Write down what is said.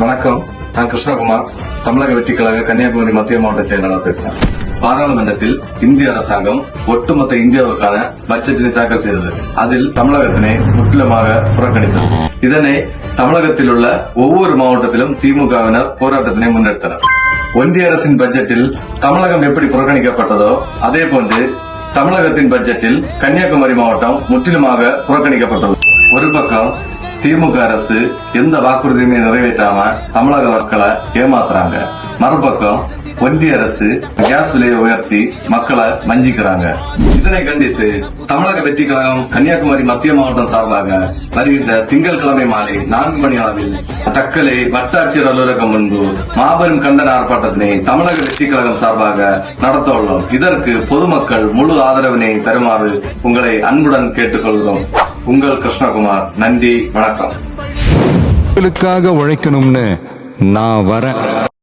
வணக்கம். நான் கிருஷ்ணகுமார். தமிழக வெற்றி கழக கன்னியாகுமரி மத்திய மாவட்ட செயலாளர் பேசுகிறேன் பாராளுமன்றத்தில் இந்திய அரசாங்கம் ஒட்டுமொத்த இந்தியாவுக்கான பட்ஜெட்டினை தாக்கல் செய்தது. அதில் தமிழகத்தினை முற்றிலுமாக புறக்கணித்தது. இதனை தமிழகத்தில் உள்ள ஒவ்வொரு மாவட்டத்திலும் திமுகவினர் போராட்டத்தினை முன்னெடுத்தனர். ஒன்றிய அரசின் பட்ஜெட்டில் தமிழகம் எப்படி புறக்கணிக்கப்பட்டதோ அதே போன்று தமிழகத்தின் பட்ஜெட்டில் கன்னியாகுமரி மாவட்டம் முற்றிலுமாக புறக்கணிக்கப்பட்டுள்ளது. ஒரு பக்கம் திமுக அரசு எந்த வாக்குறுதியுமே நிறைவேற்றாம தமிழக மக்களை ஏமாத்துறாங்க. மறுபக்கம் ஒன்றிய அரசு கேஸ் விலையை உயர்த்தி மக்களை வஞ்சிக்கிறாங்க. இதனை கண்டித்து தமிழக வெற்றி கழகம் கன்னியாகுமரி மத்திய மாவட்டம் சார்பாக வருகின்ற திங்கட்கிழமை மாலை நான்கு மணி அளவில் தக்கலை வட்டாட்சியர் அலுவலகம் முன்பு மாபெரும் கண்டன ஆர்ப்பாட்டத்தினை தமிழக வெற்றி கழகம் சார்பாக நடத்த உள்ளோம். இதற்கு பொதுமக்கள் முழு ஆதரவினை தருமாறு உங்களை அன்புடன் கேட்டுக்கொள்கிறோம். உங்கள் கிருஷ்ணகுமார் நன்றி வணக்கம். உங்களுக்காக உழைக்கணும்னு நான் வரேன்.